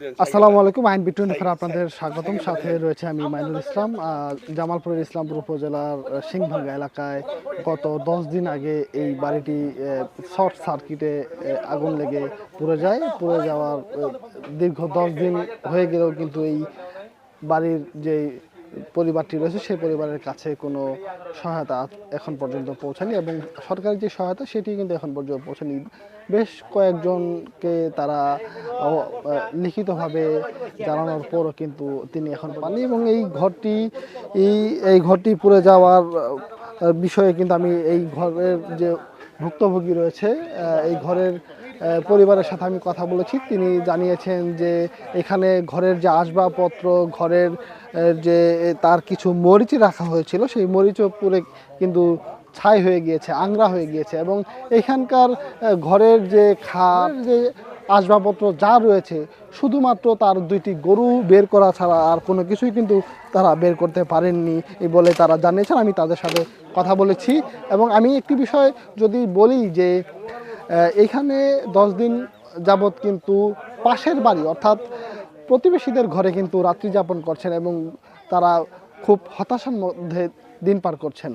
আসসালামু আলাইকুম আইন বিটুন ফের আপনাদের স্বাগতম। সাথে রয়েছে আমি মাইনুল ইসলাম জামালপুরের ইসলামপুর উপজেলার সিংভাঙ্গা এলাকায় গত দশ দিন আগে এই বাড়িটি শর্ট সার্কিটে আগুন লেগে পুড়ে যায়। পুড়ে যাওয়ার দীর্ঘ দশ দিন হয়ে গেলেও কিন্তু এই বাড়ির যে পরিবারটি রয়েছে, সেই পরিবারের কাছে কোনো সহায়তা এখন পর্যন্ত পৌঁছায়নি এবং সরকারি যে সহায়তা সেটি কিন্তু এখন পর্যন্ত পৌঁছায়নি। বেশ কয়েকজনকে তারা লিখিতভাবে জানানোর পরও কিন্তু তিনি এখন পাননি এবং এই ঘরটি, এই এই ঘরটি পুড়ে যাওয়ার বিষয়ে কিন্তু আমি এই ঘরের যে ভুক্তভোগী রয়েছে এই ঘরের পরিবারের সাথে আমি কথা বলেছি। তিনি জানিয়েছেন যে এখানে ঘরের যে আসবাবপত্র, ঘরের যে তার কিছু মরিচ রাখা হয়েছিল, সেই মরিচও পুরে কিন্তু ছাই হয়ে গিয়েছে, আংরা হয়ে গিয়েছে এবং এখানকার ঘরের যে খাট, যে আসবাবপত্র যা রয়েছে, শুধুমাত্র তার দুইটি গরু বের করা ছাড়া আর কোনো কিছুই কিন্তু তারা বের করতে পারেননি বলে তারা জানিয়েছেন। আমি তাদের সাথে কথা বলেছি এবং আমি একটি বিষয় যদি বলি যে এখানে দশ দিন যাবৎ কিন্তু পাশের বাড়ি অর্থাৎ প্রতিবেশীদের ঘরে কিন্তু রাত্রি যাপন করছেন এবং তারা খুব হতাশার মধ্যে দিন পার করছেন।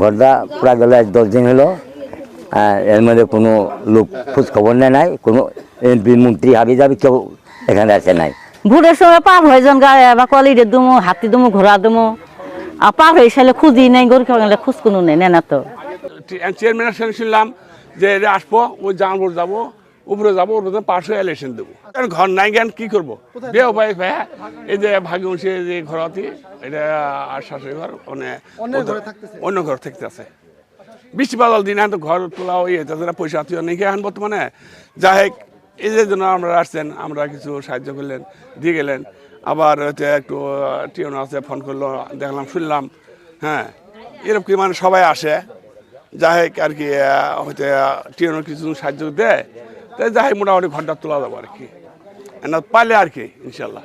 ঘরটা পুরা গেল আজ দশ দিন হলো। এর মধ্যে কোনো লোক খোঁজ খবর নেয় নাই কোনো এমপি মন্ত্রী হাবি যাবি কেউ এখানে আসে নাই। ভোরের সময় পার হয়ে যান গায়ে বা কলিরে দুমো হাতি দুমো ঘোড়া দুমো। আর পার হয়ে সালে খুঁজি নেই গরু খোঁজ কোনো নেই না তো। চেয়ারম্যানের সঙ্গে শুনলাম যে এরা আসব ওই জামালপুর যাব উপরে যাব ওর মধ্যে পাশে ইলেকশন দেবো। কারণ ঘর নাই জ্ঞান কি করব? বে উপায় ভাইয়া এই যে ভাগ্যবংশী যে ঘর আছে এটা আর শাশুড়ি ঘর মানে? অন্য ঘর থাকতে আছে। বৃষ্টি বাদল দিন তো ঘর তোলা ওই তাদের পয়সা আত্মীয় নেই। এখন বর্তমানে যাই হোক এই যে জন্য আমরা আসছেন আমরা কিছু সাহায্য করলেন দিয়ে গেলেন। আবার হচ্ছে একটু টিউন আছে ফোন করল দেখলাম শুনলাম হ্যাঁ এরকম কি মানে সবাই আসে। যাই আর কি হয়তো ট্রেনের কিছু সাহায্য দেয়। তাই যাই মোটামুটি ঘণ্টা তোলা যাব আর কি। না পারলে আর কি, ইনশাল্লাহ।